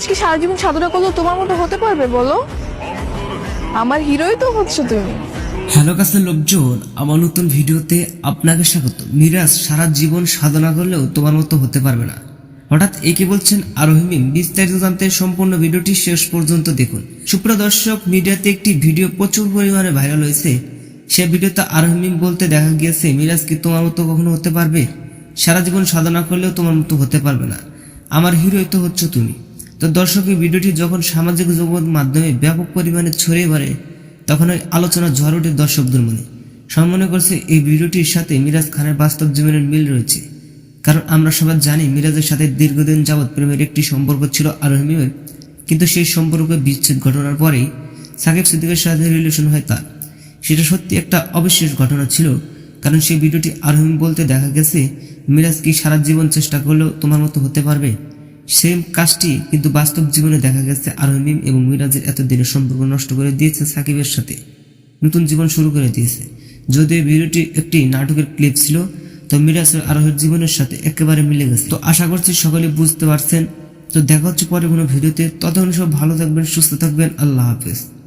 আজকে সারা জীবন সাধনা করলেও তোমার মতো হতে পারবে, বলো? আমার হিরোই তো হচ্ছে তুমি। হ্যালো কাছে লোকজন, আমার নতুন ভিডিওতে আপনাকে স্বাগত। মিরাজ, সারা জীবন সাধনা করলেও তোমার মতো হতে পারবে না। হঠাৎ একে বলছেন আরোহিমিম বিস্তারিত জানতে সম্পূর্ণ ভিডিওটি শেষ পর্যন্ত দেখুন। সুপ্রিয় দর্শক, মিডিয়াতে একটি ভিডিও প্রচুর পরিমাণে ভাইরাল হয়েছে। সে ভিডিওতে আরোহিমিম বলতে দেখা গিয়েছে, মিরাজ কি তোমার মতো কখনো হতে পারবে? সারা জীবন সাধনা করলেও তোমার মতো হতে পারবে না। আমার হিরোই তো হচ্ছে তুমি। তো দর্শক, এই ভিডিওটি যখন সামাজিক যোগাযোগ মাধ্যমে ব্যাপক পরিমাণে ছড়িয়ে পড়ে, তখন ওই আলোচনা ঝড় ওঠে দর্শকদের মনে। সবাই মনে করছে এই ভিডিওটির সাথে মিরাজ খানের বাস্তব জীবনের মিল রয়েছে। কারণ আমরা সবাই জানি মিরাজের সাথে দীর্ঘদিন যাবৎ প্রেমের একটি সম্পর্ক ছিল আরোহিমের কিন্তু সেই সম্পর্কে বিচ্ছেদ ঘটনার পরেই সাকিব সিদ্দিকের সাথে রিলেশন হয় তার। সেটা সত্যি একটা অবিশ্বাস ঘটনা ছিল, কারণ সেই ভিডিওটি আরোহিম বলতে দেখা গেছে, মিরাজ কি সারা জীবন চেষ্টা করলেও তোমার মতো হতে পারবে? সেম কাজটি কিন্তু বাস্তব জীবনে দেখা গেছে আরোহিম এবং মিরাজের এতদিনের সম্পর্ক নষ্ট করে দিয়েছে সাকিবের সাথে। নতুন জীবন শুরু করে দিয়েছে। যদিও ভিডিওটি একটি নাটকের ক্লিপ ছিল, তো মিরাজ ও আরোহের জীবনের সাথে একেবারে মিলে গেছে। তো আশা করছি সকলে বুঝতে পারছেন। তো দেখা হচ্ছে পরে কোনো ভিডিওতে। ততক্ষণ সব ভালো থাকবেন, সুস্থ থাকবেন। আল্লাহ হাফেজ।